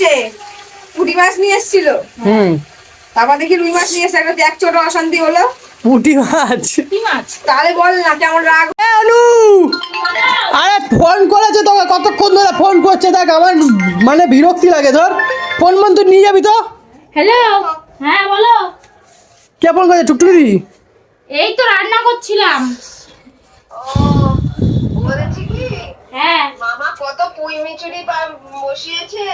এসছে পুঁটি মাছ নিয়ে এসছিল। হুম। তারপর দেখি রুই মাছ নিয়ে এসছে একটা এক ছোট অশান্তি হলো। পুঁটি মাছ? কি মাছ? তাহলে বল না কেমন রাগ? এ, অনু আরে ফোন করেছে তোকে কতক্ষণ ধরে ফোন করছে দেখ আমার মানে বিরক্তি লাগে ধর। ফোন মন তুই নিয়ে যাবি তো? হ্যালো হ্যাঁ বলো। কে ফোন করেছে টুকটুকি দি? এই তো রান্না করছিলাম। বলেছি কি? হ্যাঁ। মামা কত পুঁই মিচুরি বসিয়েছে।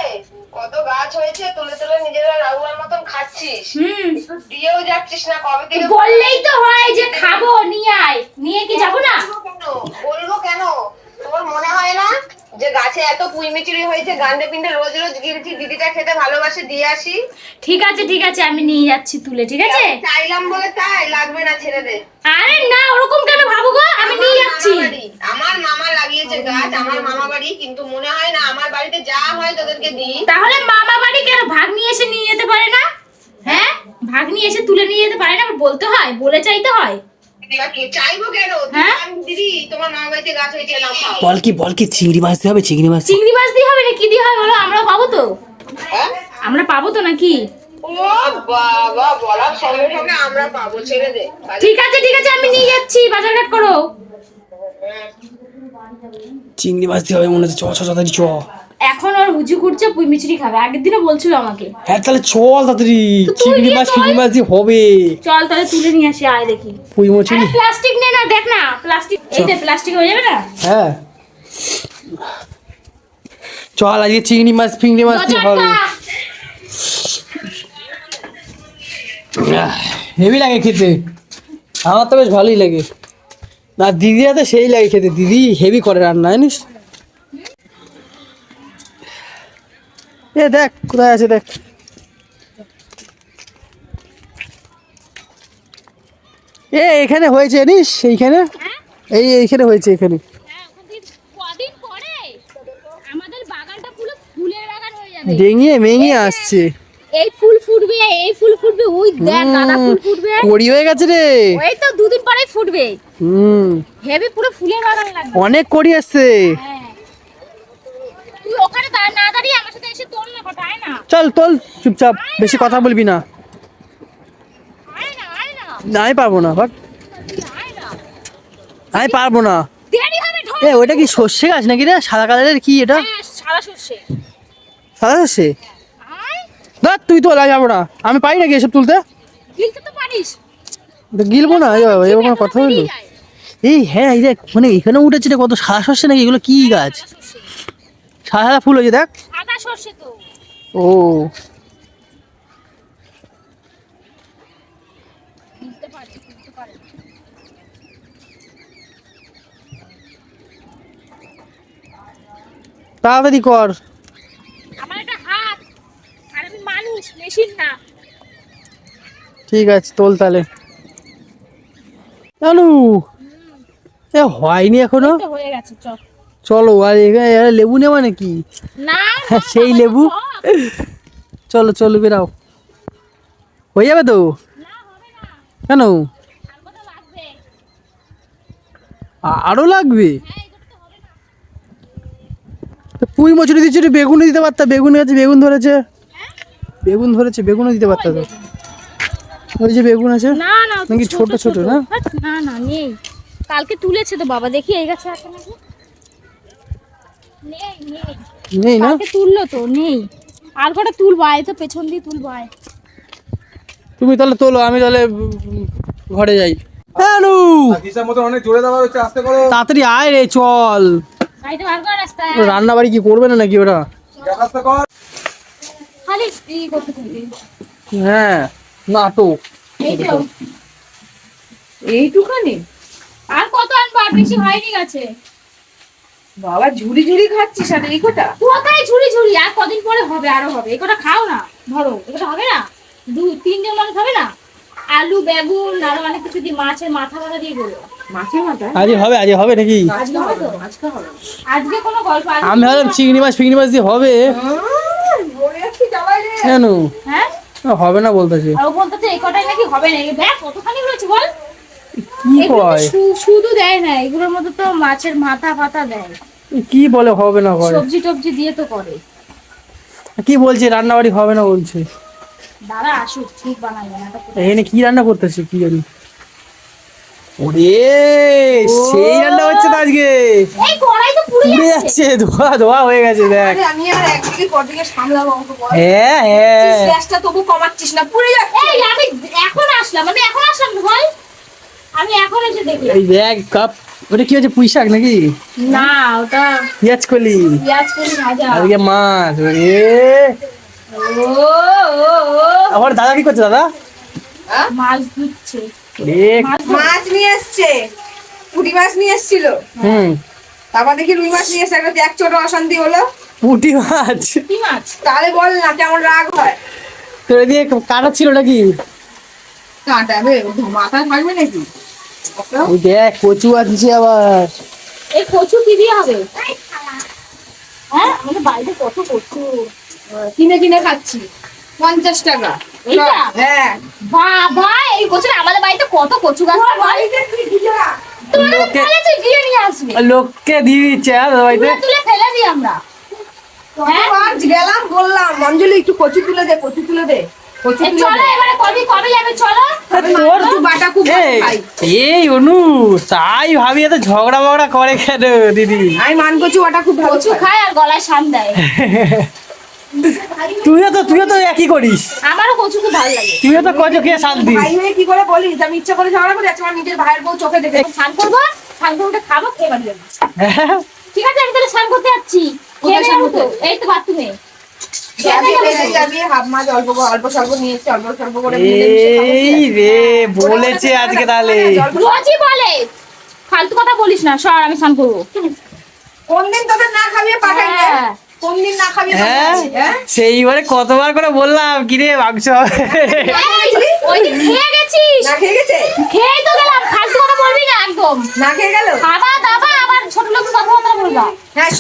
হয়েছে তুলে তুলে নিজেরা রাহুয়ার মতন খাচ্ছিস। হুম। দিয়েও যাচ্ছিস না কবে থেকে বললেই তো হয় যে খাব নিয়ে আয়। নিয়ে কি যাব না? বলব কেন? তোমার মনে হয় না যে গাছে এত পুঁই মিচুরি হয়েছে গান্ডে পিন্ডে রোজ রোজ গিলছি দিদিটা খেতে ভালোবাসে দিয়ে আসি? ঠিক আছে ঠিক আছে আমি নিয়ে যাচ্ছি তুলে ঠিক আছে? চাইলাম বলে তাই লাগবে না ছেড়ে দে। আরে না ওরকম কেন ভাবো গো আমি নিয়ে যাচ্ছি মামা বাড়ি। আমার মামা লাগিয়েছে গাছ আমার মামা বাড়ি কিন্তু মনে হয় না আমার বাড়িতে যা হয় তোদেরকে দিই তাহলে মামা বাড়ি কেন ভাগ নিয়ে এসে নিয়ে যেতে পারে না হ্যাঁ ভাগ নিয়ে এসে তুলে নিয়ে যেতে পারে না আবার বলতে হয়? বলে চাইতে হয়? চাইব কেন? হ্যাঁ? আমি দিদি তোমার মামা বাড়িতে গাছ হয়েছে বল কি বল কি চিংড়ি মাছ দিতে হবে চিংড়ি মাছ? চিংড়ি মাছ দিয়ে হবে না কি দিয়ে হবে বলো আমরা পাবো তো। হ্যাঁ? আমরা পাবো তো নাকি? ও বাবা বলার সঙ্গে সঙ্গে আমরা পাবো ছেড়ে দে। ঠিক আছে ঠিক আছে আমি নিয়ে যাচ্ছি বাজার ঘাট করো চিংড়ি মাছ দিয়ে হবে মনে হচ্ছে চ চ চ, তাড়াতাড়ি চ। এখন ওর হুজু করছে পুই মিচড়ি খাবে। আগের দিনও বলছিল আমাকে। হ্যাঁ তাহলে চল তাড়াতাড়ি। চিংড়ি মাছ। চিংড়ি মাছ দিয়ে হবে। চল তাহলে তুলে নিয়ে আসি আয় দেখি। পুঁই আরে প্লাস্টিক নে না দেখ না প্লাস্টিক এই যে প্লাস্টিক হয়ে যাবে না? হ্যাঁ। চল আজকে চিংড়ি মাছ ফিংড়ি মাছ দিয়ে হবে। হেভি লাগে খেতে। আমার তো বেশ ভালোই লাগে। না দিদিরা তো সেই লাগে খেতে। দিদি হেভি করে রান্না জানিস? এ দেখ কোথায় আছে দেখ। এ এখানে হয়েছে জানিস? এইখানে? এই এইখানে হয়েছে এখানে। হ্যাঁ, হয়ে ডেঙিয়ে মেঙিয়ে আসছে। এই ফুল ফুটবে এই ফুল ফুটবে ওই দেখ গাঁদা ফুল ফুটবে। কড়ি হয়ে গেছে রে। ওই তো দুদিন পরেই ফুটবে। হুম। হেভি পুরো ফুলের বাগান লাগবে। অনেক কড়ি আসছে। হ্যাঁ তুই ওখানে দাঁড় না দাঁড়িয়ে আমার সাথে এসে তোল না কটা আয় না চল তোল চুপচাপ বেশি কথা বলবি না। না না না আমি পারব না। বাট আয় আমি পারব না এ ওটা কি সর্ষে গাছ নাকি রে? সাদা কালারের কি এটা? হ্যাঁ সাদা সর্ষে। আয়। তুই তো যাব না। আমি পারি নাকি এসব তুলতে? গিলবো না এ বাবা, এবার কোনো কথা হলো? এই হ্যাঁ এই দেখ মানে এখানে উঠেছে রে কত সাদা সর্ষে নাকি? এগুলো কি গাছ? সাদা সাদা ফুল হয়েছে দেখ। সাদা সর্ষে তো। ও। তাড়াতাড়ি কর। আমার একটা হাত আর আমি মানুষ মেশিন না। ঠিক আছে তোল তাহলে। এ হয়নি এখনও? হয়ে গেছে চল। চলো আর এখানে লেবু নেওয়া নাকি? না হ্যাঁ, সেই লেবু। চলো চলো বেরাও। হয়ে যাবে তো? কেন? আ- আরও লাগবে? তো পুঁই মচুরি দিচ্ছি একটু বেগুনি দিতে পারতা। বেগুন আছে বেগুন ধরেছে। বেগুন ধরেছে বেগুনও দিতে পারতা তো। ওই যে বেগুন আছে। নাকি ছোট ছোট না? না না নেই। কালকে তুলেছে তো বাবা দেখি এই গাছে আছে নাকি? নেই নেই। নেই না? কালকে তুললো তো নেই। আর কটা তুলবো আয় তো পেছন দিয়ে তুলবো আয়। তুমি তাহলে তোলো আমি তাহলে ঘরে যাই। হ্যালো হিসাব মতো অনেক জোরে দেওয়া হচ্ছে আস্তে করো। তাড়াতাড়ি আয় রে চল। রান্না বাড়ি কি করবে না নাকি ওরা? আস্তে কর। খালি ই করতে থাকবি হ্যাঁ নাটক। তো। এইটুখানি? আর কত আনব? আর বেশি হয়নি গাছে। বাবা ঝুড়ি ঝুড়ি খাচ্ছিস আর এই কটা? কোথায় ঝুড়ি ঝুড়ি আর কদিন পরে হবে আরও হবে। এই কটা খাও না ধরো। এটা হবে না? দু তিনজন মানুষ হবে না? আলু বেগুন আরও অনেক কিছু দিয়ে মাছের মাথা মাথা দিয়ে হবে আজ হবে নাকি? আজকে হবে তো আজকে হবে। আজকে কোনো গল্প আমি ভাবলাম চিংড়ি মাছ ফিংড়ি মাছ দিয়ে হবে। কেন? হ্যাঁ? হবে না বলতেছে। ও বলতেছে এই কটাই নাকি হবে না? দেখ কতখানি রয়েছে বল। কি কয়? শুধু দেয় না এগুলোর মধ্যে তো মাছের মাথা ফাতা দেয়। কি বলে হবে না করে সবজি টবজি দিয়ে তো করে। কি বলছে রান্নাবাড়ি হবে না বলছে? দাদা আসুক ঠিক বানাবে না এখানে কি রান্না করতেছে কি জানি? ওরে সেই রান্না হচ্ছে তো আজকে। এই কড়াই তো পুড়ে যাচ্ছে। ধোয়া ধোয়া হয়ে গেছে দেখ। আমি আর একদিকে কদিকে সামলাবো আমাকে হ্যাঁ হ্যাঁ। গ্যাসটা তবু কমাচ্ছিস না পুড়ে যাচ্ছে। এই আমি এখন আসলাম আমি এখন আসলাম ভাই আমি এখন এসে দেখলাম। এই দেখ কাপ ওটা কি হচ্ছে পুঁই শাক নাকি? না ওটা পেঁয়াজ কলি। পেঁয়াজ করি ভাজা। আজকে মাছ ওরে। ও ও ও। আমার দাদা কি করছে দাদা? মাছ দিচ্ছে এ মাছ মাছ নিয়ে এসছে। পুঁটি মাছ নিয়ে এসছিল। হুম। তারপর দেখি রুই মাছ নিয়ে এসে একটা এক ছোট অশান্তি হলো। পুঁটি মাছ। মাছ? তাহলে বল না কেমন রাগ হয়? তোর এদিকে কাটা ছিল নাকি? কাঁটা বে মাথা থাকবে নাকি? ওই দেখ কচু আবার। এই কচু কি দিয়ে হবে? হ্যাঁ আমাদের বাড়িতে কত কচু? কিনে কিনে খাচ্ছি। পঞ্চাশ টাকা। হ্যাঁ। বাবা এই আমাদের বাড়িতে কত কচু গাছ? লোককে দিয়ে দিচ্ছে তুলে ফেলে দিই আমরা। হ্যাঁ? গেলাম বললাম অঞ্জলি একটু কচু তুলে দে কচু তুলে দে। এই তুলে চলো দে। এবারে কবে কবে যাবে? চলো। তোর কচু বাটা খুব ভালো এই, খাই। এই অনু তাই ভাবি এত ঝগড়া করে কেন দিদি? আমি মান কচু বাটা খুব ভালো কচু খাই খায় আর গলায় শান দেয়। তুইও তো তুইও তো একই করিস। আমারও কচু খুব ভালো লাগে। তুইও তো কচু খেয়ে ভাই হয়ে কি করে বলিস? আমি ইচ্ছা করে ঝগড়া করি আমার নিজের ভাইয়ের বউ চোখে দেখে স্নান করব? স্নান করে খাব খেয়ে বাড়ি হ্যাঁ, ঠিক আছে আমি তাহলে স্নান করতে যাচ্ছি? এই তো বাথরুমে। এই রে বলেছে আজকে তাহলে। রোজই বলে। ফালতু কথা বলিস না সর আমি স্নান করব। কোন দিন তোদের না খাবিয়ে পাঠাই হ্যাঁ। কোন দিন না খাবিয়ে হ্যাঁ হ্যাঁ? সেইবারে কতবার করে বললাম কিরে মাংস হবে ওই দিন খেয়ে গেছিস? না খেয়ে গেছে? খেয়েই তো গেলাম ফালতু কথা বলবি না একদম। না খেয়ে গেল? খাবা দাবা আবার ছোট লোক কথাবার্তা বলবা। হ্যাঁ